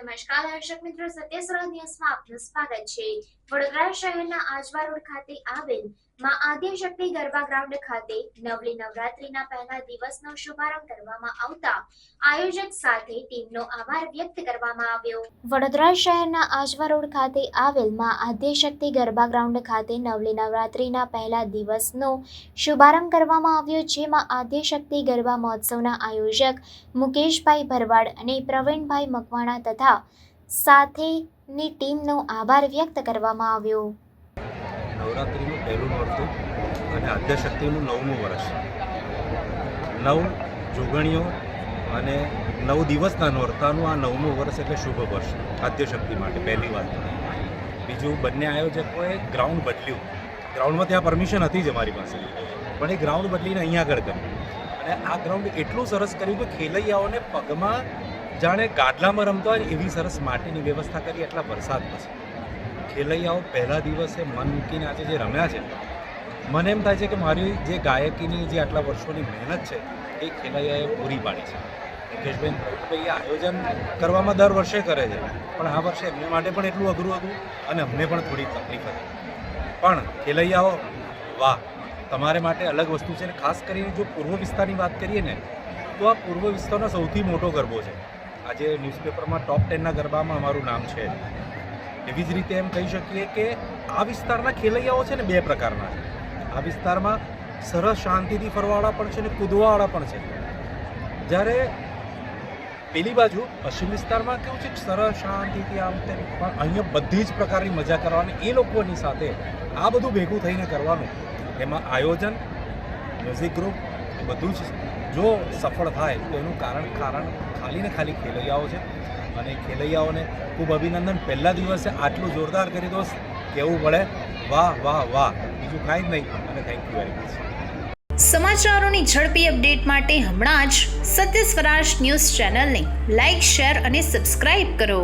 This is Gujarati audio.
દર્શક મિત્રો સત્ય ન્યૂઝમાં આપનું સ્વાગત છે. વડોદરા શહેરના આજવા રોડ ખાતે આવેલ માં આદ્યશક્તિ ગરબા ગ્રાઉન્ડ ખાતે નવલી નવરાત્રીના પહેલા દિવસનો શુભારંભ કરવામાં આવતા આયોજક સાથે ટીમનો આભાર વ્યક્ત કરવામાં આવ્યો. વડોદરા શહેરના આજવા રોડ ખાતે આવેલમાં આદ્યશક્તિ ગરબા ગ્રાઉન્ડ ખાતે નવલી નવરાત્રીના પહેલા દિવસનો શુભારંભ કરવામાં આવ્યો, જેમાં આદ્યશક્તિ ગરબા મહોત્સવના આયોજક મુકેશભાઈ ભરવાડ અને પ્રવીણભાઈ મકવાણા તથા સાથેની ટીમનો આભાર વ્યક્ત કરવામાં આવ્યો. નવરાત્રિનું પહેલું નોરતું અને આદ્યશક્તિનું નવમું વર્ષ. નવ જોગણીઓ અને નવ દિવસના નોરતાનું આ નવમું વર્ષ એટલે શુભ વર્ષ, આદ્યશક્તિ માટે પહેલી વાત. બીજું, બંને આયોજકોએ ગ્રાઉન્ડ બદલ્યું. ગ્રાઉન્ડમાં ત્યાં પરમિશન હતી જ અમારી પાસે. પણ એ ગ્રાઉન્ડ બદલીને અહીંયા આગળ કર્યું અને આ ગ્રાઉન્ડ એટલું સરસ કર્યું કે ખેલૈયાઓને પગમાં જાણે ગાડલામાં રમતા હોય એવી સરસ માટીની વ્યવસ્થા કરી એટલા વરસાદ પછી. ખેલૈયાઓ પહેલા દિવસે મન મૂકીને આજે જે રમ્યા છે, મને એમ થાય છે કે મારી જે ગાયકીની જે આટલા વર્ષોની મહેનત છે, એ ખેલૈયાએ પૂરી પાડી છે. પ્રવીણભાઈ આ આયોજન કરવામાં દર વર્ષે કરે છે, પણ આ વર્ષે એમને માટે પણ એટલું અઘરું હતું અને અમને પણ થોડી તકલીફ હતી. પણ ખેલૈયાઓ, વાહ, તમારે માટે અલગ વસ્તુ છે અને ખાસ કરીને જો પૂર્વ વિસ્તારની વાત કરીએ ને, તો આ પૂર્વ વિસ્તારનો સૌથી મોટો ગરબો છે. આજે ન્યૂઝપેપરમાં ટોપ ટેનના ગરબામાં અમારું નામ છે. એવી જ રીતે એમ કહી શકીએ કે આ વિસ્તારના ખેલૈયાઓ છે ને બે પ્રકારના છે. આ વિસ્તારમાં સરસ શાંતિથી ફરવાવાળા પણ છે ને કૂદવાવાળા પણ છે. જ્યારે પેલી બાજુ પશ્ચિમ વિસ્તારમાં કેવું છે સરસ શાંતિથી આમ તેમ પણ અહીંયા બધી જ પ્રકારની મજા કરવાની એ લોકોની સાથે આ બધું ભેગું થઈને કરવાનું. એમાં આયોજન મ્યુઝિક ગ્રુપ બધું જ જો સફળ થાય, તો એનું કારણ કારણ ખાલી ને ખાલી ખેલૈયાઓ છે. અને ખેલૈયાઓને ખૂબ અભિનંદન. પહેલા દિવસે આટલું જોરદાર કરી દો કહેવું પડે વાહ વાહ વાહ. બીજું કાંઈ જ નહીં. અને થેન્ક યુ વેરી મચ સમાચારોની ઝડપી અપડેટ માટે હમણાં જ સત્ય સ્વરાજ ન્યૂઝ ચેનલને લાઇક શેર અને સબસ્ક્રાઇબ કરો.